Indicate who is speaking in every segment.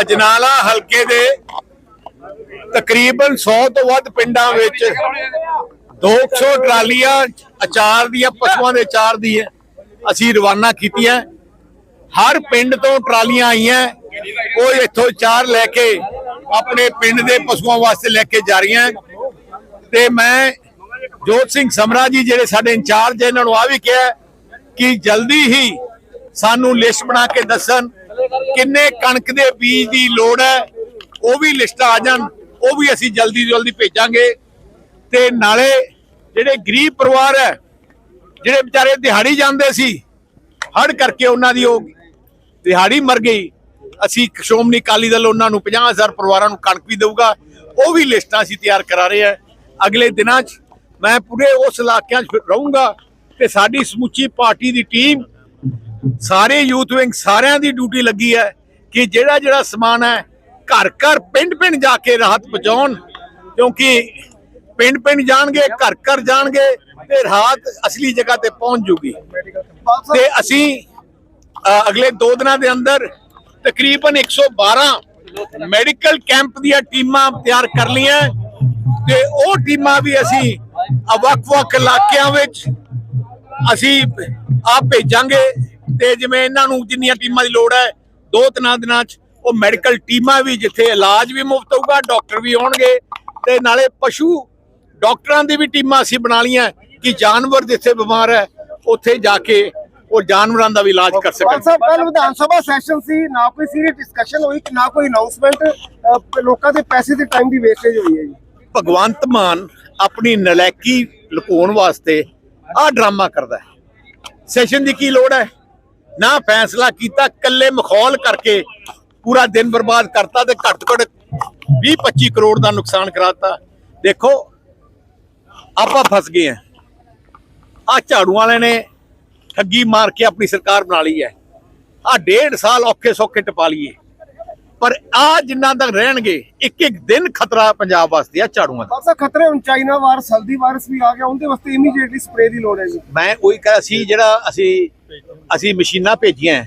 Speaker 1: ਅਜਨਾਲਾ ਹਲਕੇ ਦੇ ਤਕਰੀਬਨ 100 ਤੋਂ ਵੱਧ ਪਿੰਡਾਂ ਵਿੱਚ 200 ਟਰਾਲੀਆਂ, ਅਚਾਰ ਦੀਆਂ, ਪਸ਼ੂਆਂ ਦੇ ਅਚਾਰ ਦੀ ਹੈ। ਅਸੀਂ ਰਵਾਨਾ ਕੀਤੀਆਂ। ਹਰ ਪਿੰਡ ਤੋਂ ਟਰਾਲੀਆਂ ਆਈਆਂ। ਉਹ ਇੱਥੋਂ ਅਚਾਰ ਲੈ ਕੇ ਆਪਣੇ ਪਿੰਡ ਦੇ ਪਸ਼ੂਆਂ ਵਾਸਤੇ ਲੈ ਕੇ ਜਾ ਰਹੀਆਂ। ਤੇ ਮੈਂ ਜੋਤ ਸਿੰਘ ਸਮਰਾ ਜੀ ਜਿਹੜੇ ਸਾਡੇ ਇੰਚਾਰਜ ਇਹਨਾਂ ਨੂੰ ਆ ਵੀ ਕਿਹਾ ਕਿ ਜਲਦੀ ਹੀ ਸਾਨੂੰ ਲਿਸਟ ਬਣਾ ਕੇ ਦੱਸਣ। ਕਿੰਨੇ ਕਣਕ ਦੇ ਬੀਜ ਦੀ ਲੋੜ ਹੈ, ਉਹ ਵੀ ਲਿਸਟਾਂ ਆ ਜਾਣ, ਉਹ ਵੀ ਅਸੀਂ ਜਲਦੀ ਤੋਂ ਜਲਦੀ ਭੇਜਾਂਗੇ। ਤੇ ਨਾਲੇ ਜਿਹੜੇ ਗਰੀਬ ਪਰਿਵਾਰ ਹੈ, ਜਿਹੜੇ ਵਿਚਾਰੇ ਦਿਹਾੜੀ ਜਾਂਦੇ ਸੀ ਹੜ ਕਰਕੇ ਉਹਨਾਂ ਦੀ ਉਹ ਦਿਹਾੜੀ ਮਰ ਗਈ। ਅਸੀਂ ਸ਼੍ਰੋਮਣੀ ਅਕਾਲੀ ਦਲ ਉਹਨਾਂ ਨੂੰ 50000 ਪਰਿਵਾਰਾਂ ਨੂੰ ਕਣਕ ਵੀ ਦੇਊਗਾ, ਉਹ ਵੀ ਲਿਸਟਾਂ ਅਸੀਂ ਤਿਆਰ ਕਰਾ ਰਹੇ ਹਾਂ। ਅਗਲੇ ਦਿਨਾਂ 'ਚ ਮੈਂ ਪੂਰੇ ਉਸ ਇਲਾਕਿਆਂ 'ਚ ਰਹੂੰਗਾ ਤੇ ਸਾਡੀ ਸਮੁੱਚੀ ਪਾਰਟੀ ਦੀ ਟੀਮ ਸਾਰੇ ਯੂਥ ਵਿੰਗ ਸਾਰਿਆਂ ਦੀ ਡਿਊਟੀ ਲੱਗੀ ਹੈ ਕਿ ਜਿਹੜਾ ਜਿਹੜਾ ਸਮਾਨ ਹੈ, ਘਰ ਘਰ ਪਿੰਡ ਪਿੰਡ ਜਾ ਕੇ ਰਾਹਤ ਪਹੁੰਚਾਉਣ, ਕਿਉਂਕਿ ਪਿੰਡ ਪਿੰਡ ਜਾਣਗੇ, ਘਰ ਘਰ ਜਾਣਗੇ ਤੇ ਰਾਹਤ ਅਸਲੀ ਜਗ੍ਹਾ ਤੇ ਪਹੁੰਚ ਜੂਗੀ। ਤੇ ਅਸੀਂ ਅਗਲੇ 2 ਦਿਨਾਂ ਦੇ ਅੰਦਰ ਤਕਰੀਬਨ 112 ਮੈਡੀਕਲ ਕੈਂਪ ਦੀਆਂ ਟੀਮਾਂ ਤਿਆਰ ਕਰ ਲਈਆਂ ਤੇ ਉਹ ਟੀਮਾਂ ਵੀ ਅਸੀਂ ਵੱਖ-ਵੱਖ ਇਲਾਕਿਆਂ ਵਿੱਚ ਅਸੀਂ ਆਪ ਭੇਜਾਂਗੇ। ਤੇ ਜਿਵੇਂ ਇਹਨਾਂ ਨੂੰ ਜਿੰਨੀਆਂ ਟੀਮਾਂ ਦੀ ਲੋੜ ਹੈ ਦੋ ਤਿੰਨਾਂ ਦਿਨਾਂ 'ਚ ਉਹ ਮੈਡੀਕਲ ਟੀਮਾਂ ਵੀ ਜਿੱਥੇ ਇਲਾਜ ਵੀ ਮੁਫਤ ਹੋਊਗਾ ਡਾਕਟਰ ਵੀ ਆਉਣਗੇ ਤੇ ਨਾਲੇ ਪਸ਼ੂ ਡਾਕਟਰਾਂ ਦੀ ਵੀ ਟੀਮਾਂ ਅਸੀਂ ਬਣਾ ਲਈਆਂ ਕਿ ਜਾਨਵਰ ਜਿੱਥੇ ਬਿਮਾਰ ਹੈ ਉੱਥੇ ਜਾ ਕੇ ਉਹ ਜਾਨਵਰਾਂ ਦਾ ਵੀ ਇਲਾਜ ਕਰ ਸਕਣ।
Speaker 2: ਸਾਹਿਬ ਕੱਲ ਵਿਧਾਨ ਸਭਾ ਸੈਸ਼ਨ ਸੀ ਨਾ ਕੋਈ ਸੀਰੀਅਸ ਡਿਸਕਸ਼ਨ ਹੋਈ ਨਾ ਕੋਈ ਅਨਾਉਂਸਮੈਂਟ ਲੋਕਾਂ ਦੇ ਪੈਸੇ ਦੇ ਟਾਈਮ ਦੀ ਵੇਸਟੇਜ ਹੋਈ ਹੈ ਜੀ।
Speaker 1: ਭਗਵੰਤ ਮਾਨ ਆਪਣੀ ਨਲਾਇਕੀ ਲੁਕਾਉਣ ਵਾਸਤੇ ਆਹ ਡਰਾਮਾ ਕਰਦਾ ਹੈ। ਸੈਸ਼ਨ ਦੀ ਕੀ ਲੋੜ ਹੈ? ਨਾ ਫੈਸਲਾ ਕੀਤਾ ਕੱਲੇ ਮਖੌਲ ਕਰਕੇ ਪੂਰਾ ਦਿਨ ਬਰਬਾਦ ਕਰਤਾ ਤੇ ਘੱਟ ਘੱਟ 20 25 ਕਰੋੜ ਦਾ ਨੁਕਸਾਨ ਕਰਾਤਾ ਦੇਖੋ ਆਪਾਂ ਫਸ ਗਏ ਆ ਆ ਝਾੜੂ ਵਾਲੇ ਨੇ ਠੱਗੀ ਮਾਰ ਕੇ ਆਪਣੀ ਸਰਕਾਰ ਬਣਾ ਲਈ ਹੈ। ਆ ਡੇਢ ਸਾਲ ਔਖੇ ਸੌਖੇ ਟਪਾ ਲਈਏ। ਪਰ ਆ ਜਿੰਨਾ ਤੱਕ ਰਹਿਣਗੇ ਇੱਕ ਇੱਕ ਦਿਨ ਖਤਰਾ ਪੰਜਾਬ ਵਾਸਤੇ ਆ ਝਾੜੂਆਂ ਦਾ।
Speaker 2: ਸਾਹਿਬ ਖਤਰੇ ਹੁਣ ਚਾਈਨਾ ਵਾਇਰਸ ਹਲਦੀ ਵਾਇਰਸ ਵੀ ਆ ਗਿਆ ਉਹਦੇ ਵਾਸਤੇ ਇਮੀਡੀਏਟਲੀ ਸਪਰੇ ਦੀ ਲੋੜ ਹੈ ਜੀ।
Speaker 1: ਮੈਂ ਉਹੀ ਕਹਾਂ ਸੀ ਜਿਹੜਾ ਅਸੀਂ ਅਸੀਂ ਮਸ਼ੀਨਾਂ ਭੇਜੀਆਂ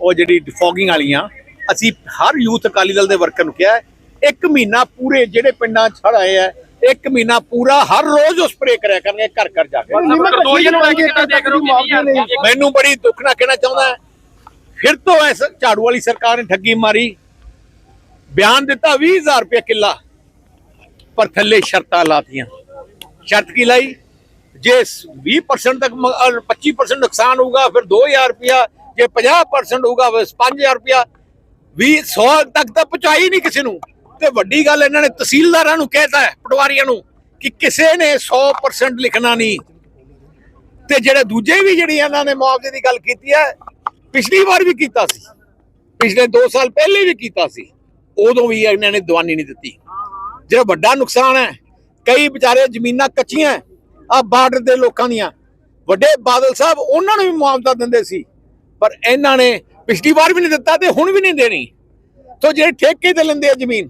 Speaker 1: ਉਹ ਜਿਹੜੀ ਡਿਫੋਗਿੰਗ ਵਾਲੀਆਂ। ਅਸੀਂ ਹਰ ਯੂਥ ਅਕਾਲੀ ਦਲ ਦੇ ਵਰਕਰ ਨੂੰ ਕਿਹਾ ਇੱਕ ਮਹੀਨਾ ਪੂਰੇ ਜਿਹੜੇ ਪਿੰਡਾਂ 'ਚ ਹੜ੍ਹ ਆਏ ਹੈ ਇੱਕ ਮਹੀਨਾ ਪੂਰਾ ਹਰ ਰੋਜ਼ ਉਹ ਸਪਰੇ ਕਰਿਆ ਕਰਨਗੇ ਘਰ ਘਰ ਜਾ ਕੇ। ਮੈਨੂੰ ਬੜੀ ਦੁੱਖ ਨਾਲ ਕਹਿਣਾ ਚਾਹੁੰਦਾ ਫਿਰ ਤੋਂ ਐਸ ਝਾੜੂ ਵਾਲੀ ਸਰਕਾਰ ਨੇ ਠੱਗੀ ਮਾਰੀ। ਬਿਆਨ ਦਿੱਤਾ 20000 ਰੁਪਏ ਕਿੱਲਾ। ਪਰ ਥੱਲੇ ਸ਼ਰਤਾਂ ਲਾਤੀਆਂ। ਸ਼ਰਤ ਕੀ ਲਾਈ? ਜੇ 20% ਤੱਕ ਮ- ਅਹ 25% ਨੁਕਸਾਨ ਹੋਊਗਾ, ਫਿਰ 2000 ਰੁਪਇਆ, ਜੇ 50% ਹੋਊਗਾ ਬਸ 5000 ਰੁਪਇਆ। 20 100 ਤੱਕ ਤਾਂ ਪਹੁੰਚਾਈ ਨਹੀਂ ਕਿਸੇ ਨੂੰ। ਤੇ ਵੱਡੀ ਗੱਲ ਇਹਨਾਂ ਨੇ ਤਹਿਸੀਲਦਾਰਾਂ ਨੂੰ ਕਹਿਤਾ ਹੈ, ਪਟਵਾਰੀਆਂ ਨੂੰ, ਕਿ ਕਿਸੇ ਨੇ 100% ਲਿਖਣਾ ਨਹੀਂ। ਤੇ ਜਿਹੜੇ ਦੂਜੇ ਵੀ ਜਿਹੜੀ ਇਹਨਾਂ ਨੇ ਮੁਆਵਜ਼ੇ ਦੀ ਗੱਲ ਕੀਤੀ ਹੈ, ਪਿਛਲੀ ਵਾਰ ਵੀ ਕੀਤਾ ਸੀ। ਪਿਛਲੇ 2 ਸਾਲ ਪਹਿਲੇ ਵੀ ਕੀਤਾ ਸੀ। ਉਦੋਂ ਵੀ ਇਹਨਾਂ ਨੇ ਦਵਾਨੀ ਨਹੀਂ ਦਿੱਤੀ। ਜਿਹੜਾ ਵੱਡਾ ਨੁਕਸਾਨ ਹੈ, ਕਈ ਵਿਚਾਰੇ ਜ਼ਮੀਨਾਂ ਕੱਚੀਆਂ ਆ ਬਾਰਡਰ ਦੇ ਲੋਕਾਂ ਦੀਆਂ। ਵੱਡੇ ਬਾਦਲ ਸਾਹਿਬ ਉਹਨਾਂ ਨੂੰ ਵੀ ਮੁਆਵਜ਼ਾ ਦਿੰਦੇ ਸੀ ਪਰ ਇਹਨਾਂ ਨੇ ਪਿਛਲੀ ਵਾਰ ਵੀ ਨਹੀਂ ਦਿੱਤਾ ਤੇ ਹੁਣ ਵੀ ਨਹੀਂ ਦੇਣੀ। ਤੋ ਜਿਹੜੇ ਠੇਕੇ ਤੇ ਲੈਂਦੇ ਆ ਜ਼ਮੀਨ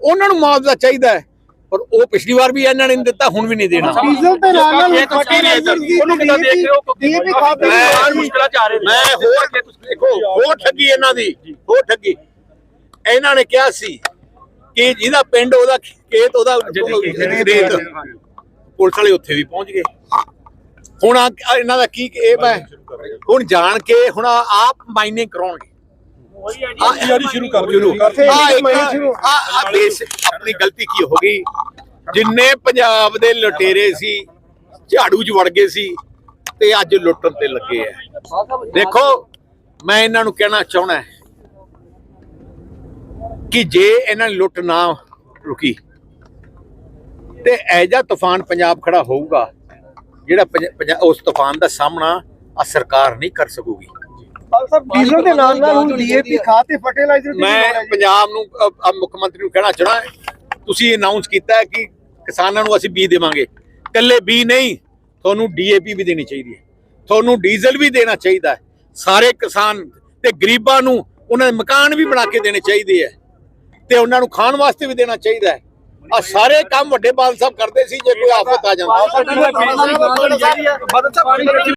Speaker 1: ਉਹਨਾਂ ਨੂੰ ਮੁਆਵਜ਼ਾ ਚਾਹੀਦਾ ਹੈ ਪਰ ਉਹ ਪਿਛਲੀ ਵਾਰ ਵੀ ਇਹਨਾਂ ਨੇ ਨਹੀਂ ਦਿੱਤਾ ਹੁਣ ਵੀ ਨਹੀਂ ਦੇਣਾ।
Speaker 2: ਡੀਜ਼ਲ ਤੇ ਨਾਲ ਨਾਲ
Speaker 1: ਇਹ ਤੁਸੀਂ
Speaker 2: ਫਰਟੀਲਾਈਜ਼ਰ ਦੀ
Speaker 3: ਉਹਨੂੰ ਕਿੱਦਾਂ ਦੇਖ ਰਹੇ ਹੋ?
Speaker 2: ਡੀਏਪੀ ਖਾਦ ਦੀ
Speaker 1: ਮੈਂ-
Speaker 3: ਬਾਹਰ ਮੁਸ਼ਕਲਾਂ ਚ ਆ ਰਹੇ ਨੇ।
Speaker 1: ਮੈਂ ਹੋਰ ਦੇਖੋ ਹੋਰ ਠੱਗੀ ਇਹਨਾਂ ਦੀ ਹੋਰ ਠੱਗੀ। ਇਹਨਾਂ ਨੇ ਕਿਹਾ ਸੀ ਕਿ ਜਿਹਦਾ ਪਿੰਡ ਉਹਦਾ ਖੇਤ ਉਹਦਾ ਰੇਤ ਪੁਲਿਸ ਵਾਲੇ ਉੱਥੇ ਵੀ ਪਹੁੰਚ ਗਏ। ਹੁਣ ਆ ਆ ਇਹਨਾਂ ਦਾ ਕੀ ਇਹ ਹੈ ਹੁਣ ਜਾਣ ਕੇ ਹੁਣ ਆ- ਆਪ ਮਾਈਨਿੰਗ ਕਰਾਉਣਗੇ।
Speaker 3: ਸ਼ੁਰੂ ਕਰ
Speaker 2: ਕਰਦੇ
Speaker 1: ਆ
Speaker 2: ਇੱਕ ਮਹੀਨੇ ਸ਼ੁਰੂ।
Speaker 1: ਆ ਆ ਬੇਸ ਆਪਣੀ ਗਲਤੀ ਕੀ ਹੋ ਗਈ? ਜਿੰਨੇ ਪੰਜਾਬ ਦੇ ਲੁਟੇਰੇ ਸੀ ਝਾੜੂ 'ਚ ਵੜ ਗਏ ਸੀ ਤੇ ਅੱਜ ਲੁੱਟਣ ਤੇ ਲੱਗੇ ਆ। ਦੇਖੋ ਮੈਂ ਇਹਨਾਂ ਨੂੰ ਕਹਿਣਾ ਚਾਹਣਾ ਕਿ ਜੇ ਇਹਨਾਂ ਨੇ ਲੁੱਟ ਨਾ ਰੁਕੀ ਤੇ ਐਜਾ ਤੂਫਾਨ ਪੰਜਾਬ ਖੜਾ ਹੋਊਗਾ ਜਿਹੜਾ ਪੰਜ- ਪੰਜਾ- ਉਸ ਤੂਫਾਨ ਦਾ ਸਾਹਮਣਾ ਆ ਸਰਕਾਰ ਨਹੀਂ ਕਰ ਸਕੂਗੀ।
Speaker 2: ਬਾਲ ਸਾਹਿਬ ਡੀਜ਼ਲ ਦੇ ਨਾਲ ਨਾਲ ਹੁਣ ਡੀਏਪੀ ਖਾਦ ਤੇ ਫਰਟੀਲਾਈਜ਼ਰ ਦੀ ਵੀ ਲੋੜ ਹੈ।
Speaker 1: ਮੈਂ। ਪੰਜਾਬ ਨੂੰ ਮੁੱਖ ਮੰਤਰੀ ਨੂੰ ਕਹਿਣਾ ਚਾਹਣਾ ਤੁਸੀਂ ਅਨਾਉਂਸ ਕੀਤਾ ਹੈ ਕਿ ਕਿਸਾਨਾਂ ਨੂੰ ਅਸੀਂ ਬੀਜ ਦੇਵਾਂਗੇ। ਕੱਲੇ ਬੀ ਨਹੀਂ ਤੁਹਾਨੂੰ ਡੀਏਪੀ ਵੀ ਦੇਣੀ ਚਾਹੀਦੀ ਹੈ। ਤੁਹਾਨੂੰ ਡੀਜ਼ਲ ਵੀ ਦੇਣਾ ਚਾਹੀਦਾ ਹੈ। ਸਾਰੇ ਕਿਸਾਨ ਤੇ ਗਰੀਬਾਂ ਨੂੰ ਉਹਨਾਂ ਦੇ ਮਕਾਨ ਵੀ ਬਣਾ ਕੇ ਦੇਣੇ ਚਾਹੀਦੇ ਹੈ। ਤੇ ਉਹਨਾਂ ਨੂੰ ਖਾਣ ਵਾਸਤੇ ਵੀ ਦੇਣਾ ਚਾਹੀਦਾ ਹੈ। ਆ ਸਾਰੇ ਕੰਮ ਵੱਡੇ ਬਾਦਲ ਸਾਹਿਬ ਕਰਦੇ ਸੀ ਜੇ ਕੋਈ ਆਫਤ ਆ ਜਾਂਦਾ।
Speaker 3: ਬਦਲ ਸਾਹਿਬ